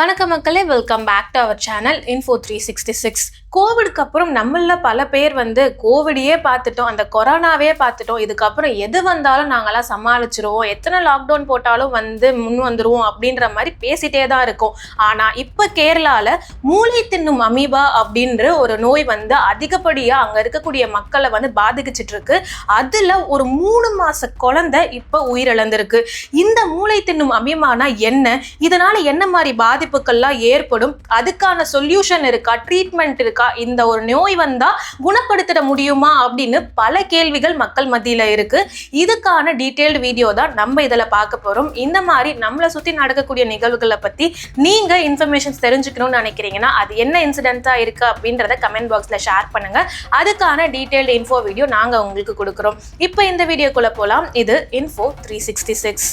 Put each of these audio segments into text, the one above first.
வணக்கம் மக்களே welcome back to our channel info three sixty six கோவிடுக்கு அப்புறம் நம்மள பல பேர் வந்து கோவிடையே பார்த்துட்டோம் அந்த கொரோனாவே பார்த்துட்டோம். இதுக்கப்புறம் எது வந்தாலும் நாங்களாம் சமாளிச்சிருவோம். எத்தனை லாக்டவுன் போட்டாலும் வந்து முன் வந்துருவோம் அப்படின்ற மாதிரி பேசிட்டே தான் இருக்கோம். ஆனால் இப்போ கேரளாவில் மூளை தின்னும் அமீபா அப்படின்ற ஒரு நோய் வந்து அதிகப்படியாக அங்கே இருக்கக்கூடிய மக்களை வந்து பாதிக்கிச்சிட்டு இருக்கு அதில் ஒரு மூணு மாத குழந்தை இப்போ உயிரிழந்திருக்கு. இந்த மூளை தின்னும் அமீபானா என்ன? இதனால் என்ன மாதிரி பாதிப்புகள்லாம் ஏற்படும். அதுக்கான சொல்யூஷன் இருக்கா? ட்ரீட்மெண்ட் இருக்கா? இந்த ஒரு நோய் வந்தா குணப்படுத்திட முடியுமா? அப்படின்னு பல கேள்விகள் மக்கள் மத்தியில இருக்கு. இதுக்கான டீட்டெயில்டு வீடியோ தான் நம்ம இதில் பார்க்க போறோம். இந்த மாதிரி நம்மளை சுத்தி நடக்கக்கூடிய நிகழ்வுகளை பத்தி நீங்க இன்ஃபர்மேஷன்ஸ் தெரிஞ்சுக்கணும்னு நினைக்கிறீங்கன்னா அது என்ன இன்சிடென்ட்டா இருக்கு அப்படின்றத கமெண்ட் பாக்ஸ்ல ஷேர் பண்ணுங்க. அதுக்கான டீட்டெயில்டு இன்ஃபோ வீடியோ நாங்க உங்களுக்கு கொடுக்குறோம். இப்போ இந்த வீடியோக்குள்ள போலாம். இது info three sixty six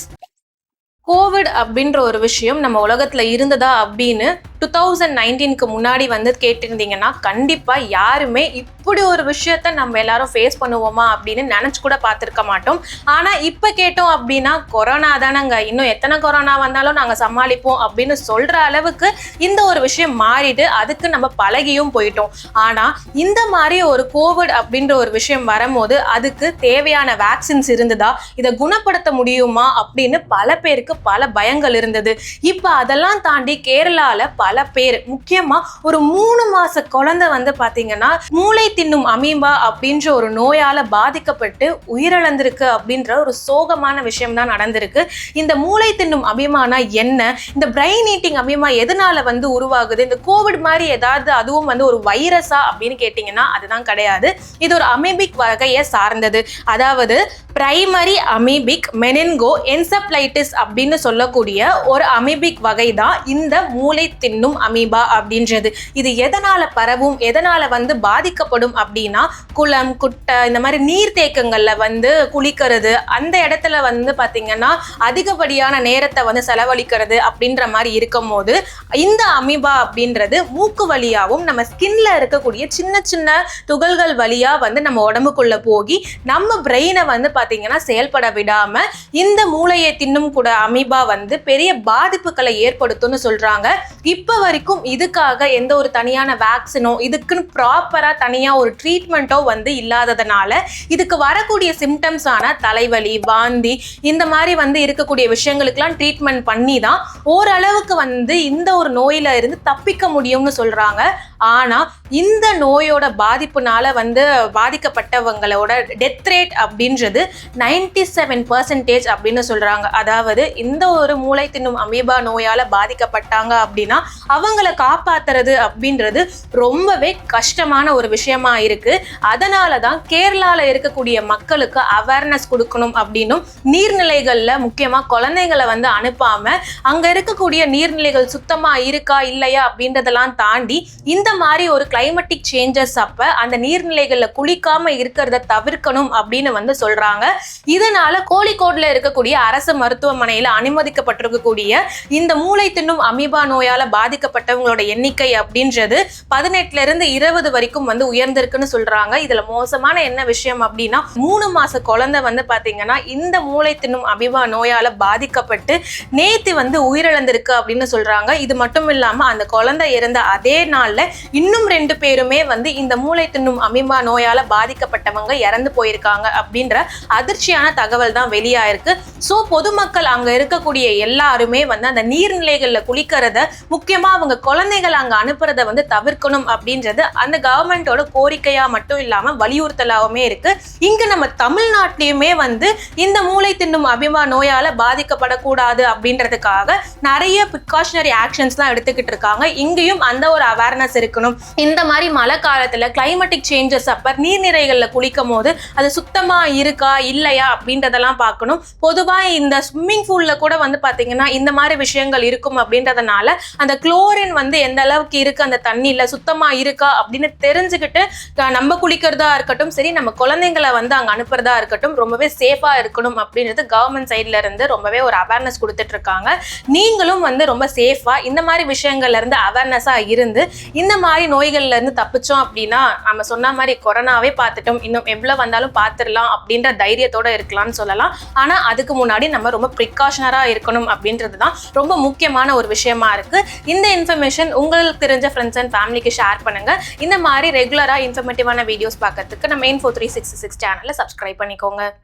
covid அப்படின்ற ஒரு விஷயம் நம்ம உலகத்தில் இருந்ததா அப்படின்னு டூ தௌசண்ட் நைன்டீனுக்கு முன்னாடி வந்து கேட்டிருந்தீங்கன்னா கண்டிப்பாக யாருமே இப்படி ஒரு விஷயத்த நம்ம எல்லாரும் ஃபேஸ் பண்ணுவோமா அப்படின்னு நினச்சி கூட பார்த்துருக்க மாட்டோம். ஆனால் இப்போ கேட்டோம் அப்படின்னா கொரோனா தானங்க. இன்னும் எத்தனை கொரோனா வந்தாலும் நாங்கள் சமாளிப்போம் அப்படின்னு சொல்கிற அளவுக்கு இந்த ஒரு விஷயம் மாறிட்டு அதுக்கு நம்ம பழகியும் போயிட்டோம். ஆனால் இந்த மாதிரி ஒரு கோவிட் அப்படின்ற ஒரு விஷயம் வரும்போது அதுக்கு தேவையான வேக்சின்ஸ் இருந்ததா? இதை குணப்படுத்த முடியுமா? அப்படின்னு பல பேருக்கு பல பயங்கள் இருந்தது. இப்போ அதெல்லாம் தாண்டி கேரளாவில் பல பேர். முக்கியமா ஒரு மூணு மாச குழந்தை வந்து பாத்தீங்கன்னா மூளை தின்னும் அமீபா அப்படின்ற ஒரு நோயால பாதிக்கப்பட்டு உயிரிழந்திருக்கு அப்படின்ற ஒரு சோகமான விஷயம் தான் நடந்திருக்கு. இந்த மூளை தின்னும் அமீமானா என்ன? இந்த பிரெயின் ஈட்டிங் அமீமா எதனால வந்து உருவாகுது? இந்த கோவிட் மாதிரி ஏதாவது அதுவும் வந்து ஒரு வைரஸா அப்படின்னு கேட்டிங்கன்னா அதுதான் கிடையாது. இது ஒரு அமீபிக் வகையை சார்ந்தது. அதாவது பிரைமரி அமீபிக் மெனின்கோ என்சப்ளைட்டிஸ் அப்படின்னு சொல்லக்கூடிய ஒரு அமீபிக் வகை தான் இந்த மூளை தின்னும் அமீபா அப்படின்றது. இது எதனால பரவும்? எதனால வந்து பாதிக்கப்படும் அப்படின்னா குளம் குட்டை இந்த மாதிரி நீர்த்தேக்கங்களில் வந்து குளிக்கிறது அந்த இடத்துல வந்து பார்த்தீங்கன்னா அதிகப்படியான நேரத்தை வந்து செலவழிக்கிறது அப்படின்ற மாதிரி இருக்கும் போது இந்த அமீபா அப்படின்றது மூக்கு வழியாகவும் நம்ம ஸ்கின்ல இருக்கக்கூடிய சின்ன சின்ன துகள்கள் வழியாக வந்து நம்ம உடம்புக்குள்ள போகி நம்ம பிரெயினை வந்து பார்த்திங்கன்னா செயல்பட விடாம இந்த மூளையை தின்னும் கூட அமீபா வந்து பெரிய பாதிப்புகளை ஏற்படுத்தும்னு சொல்றாங்க. இப்ப இப்போ வரைக்கும் இதுக்காக எந்த ஒரு தனியான வேக்சினோ இதுக்குன்னு ப்ராப்பராக தனியாக ஒரு ட்ரீட்மெண்ட்டோ வந்து இல்லாததுனால இதுக்கு வரக்கூடிய சிம்டம்ஸ் ஆனால் தலைவலி வாந்தி இந்த மாதிரி வந்து இருக்கக்கூடிய விஷயங்களுக்கெல்லாம் ட்ரீட்மெண்ட் பண்ணி தான் ஓரளவுக்கு வந்து இந்த ஒரு நோயில இருந்து தப்பிக்க முடியும்னு சொல்கிறாங்க ஆனால் இந்த நோயோட பாதிப்புனால வந்து பாதிக்கப்பட்டவங்களோட டெத் ரேட் அப்படின்றது நைன்டி செவன் பர்சன்டேஜ் அப்படின்னு சொல்றாங்க. அதாவது இந்த ஒரு மூளை தின்னும் அமீபா நோயால் பாதிக்கப்பட்டாங்க அப்படின்னா அவங்கள காப்பாத்துறது அப்படின்றது ரொம்பவே கஷ்டமான ஒரு விஷயமா இருக்கு. அதனால தான் கேரளால இருக்கக்கூடிய மக்களுக்கு அவேர்னஸ் கொடுக்கணும் அப்படின்னும் நீர்நிலைகளில் முக்கியமாக குழந்தைங்களை வந்து அனுப்பாம அங்கே இருக்கக்கூடிய நீர்நிலைகள் சுத்தமாக இருக்கா இல்லையா அப்படின்றதெல்லாம் தாண்டி இந்த மாதிரி ஒரு கிளைமேட்டிக் சேஞ்சஸ் அப்ப அந்த நீர்நிலைகளில் குளிக்காம இருக்கிறத தவிர்க்கணும் அப்படின்னு வந்து சொல்றாங்க. இதனால கோழிக்கோடில் இருக்கக்கூடிய அரசு மருத்துவமனையில் அனுமதிக்கப்பட்டிருக்கக்கூடிய இந்த மூளை தின்னும் அமீபா நோயால பாதிக்கப்பட்டவங்களோட எண்ணிக்கை அப்படின்றது பதினெட்டுல இருந்து இருபது வரைக்கும் வந்து உயர்ந்திருக்குன்னு சொல்றாங்க. இதுல மோசமான என்ன விஷயம் அப்படின்னா மூணு மாச குழந்தை வந்து பாத்தீங்கன்னா இந்த மூளை தின்னும் அமீபா நோயால பாதிக்கப்பட்டு நேத்து வந்து உயிரிழந்திருக்கு அப்படின்னு சொல்றாங்க. இது மட்டும் இல்லாம அந்த குழந்தை இறந்த அதே நாள்ல இன்னும் ரெண்டு பேருமே வந்து இந்த மூளை தின்னும் அமிமா நோயால பாதிக்கப்பட்டவங்க இறந்து போயிருக்காங்க அப்படின்ற அதிர்ச்சியான தகவல் தான் வெளியாயிருக்கு. ஸோ பொதுமக்கள் அங்கே இருக்கக்கூடிய எல்லாருமே வந்து அந்த நீர்நிலைகளில் குளிக்கிறத முக்கியமாக அவங்க குழந்தைகள் அங்கே அனுப்புறத வந்து தவிர்க்கணும் அப்படின்றது அந்த கவர்மெண்ட்டோட கோரிக்கையாக மட்டும் இல்லாமல் வலியுறுத்தலாகவுமே இருக்குது இங்கே நம்ம தமிழ்நாட்டிலையுமே வந்து இந்த மூளை தின்னும் அபிமா நோயால் பாதிக்கப்படக்கூடாது அப்படின்றதுக்காக நிறைய ப்ரிகாஷனரி ஆக்ஷன்ஸ்லாம் எடுத்துக்கிட்டு இருக்காங்க. இங்கேயும் அந்த ஒரு அவேர்னஸ் இருக்கணும். இந்த மாதிரி மழை காலத்தில் கிளைமேட்டிக் சேஞ்சஸ் அப்போ நீர்நிலைகளில் குளிக்கும் போது அது சுத்தமாக இருக்கா இல்லையா அப்படின்றதெல்லாம் பார்க்கணும். பொதுவாக பொதுவாக இந்த ஸ்விம்மிங் பூலில் கூட வந்து பார்த்தீங்கன்னா இந்த மாதிரி விஷயங்கள் இருக்கும் அப்படின்றதுனால அந்த குளோரின் வந்து எந்த அளவுக்கு இருக்கு அந்த தண்ணியில் சுத்தமாக இருக்கா அப்படின்னு தெரிஞ்சுக்கிட்டு நம்ம குளிக்கிறதா இருக்கட்டும் சரி நம்ம குழந்தைங்களை வந்து அங்கே அனுப்புறதா இருக்கட்டும் ரொம்பவே சேஃபாக இருக்கணும் அப்படின்றது கவர்மெண்ட் சைட்ல இருந்து ரொம்பவே ஒரு அவேர்னஸ் கொடுத்துட்டு இருக்காங்க. நீங்களும் வந்து ரொம்ப சேஃபாக இந்த மாதிரி விஷயங்கள்ல இருந்து இருந்து இந்த மாதிரி நோய்கள்ல இருந்து தப்பிச்சோம் அப்படின்னா நம்ம சொன்ன மாதிரி கொரோனாவே பார்த்துட்டோம். இன்னும் எவ்வளோ வந்தாலும் பார்த்துடலாம் அப்படின்ற தைரியத்தோட இருக்கலாம்னு சொல்லலாம். ஆனால் அதுக்கு முன்னாடி நம்ம ரொம்ப ப்ரிகாஷனராக இருக்கணும் அப்படின்றது தான் ரொம்ப முக்கியமான ஒரு விஷயமா இருக்கு. இந்த இன்ஃபர்மேஷன் உங்களுக்கு தெரிஞ்ச ஃப்ரெண்ட்ஸ் அண்ட் ஃபேமிலிக்கு ஷேர் பண்ணுங்க. இந்த மாதிரி ரெகுலராக இன்ஃபர்மேட்டிவான வீடியோஸ் பார்க்கறதுக்கு நம்ம இன்ஃபோ த்ரீ சிக்ஸ் சிக்ஸ் சேனலை சப்ஸ்கிரைப் பண்ணிக்கோங்க.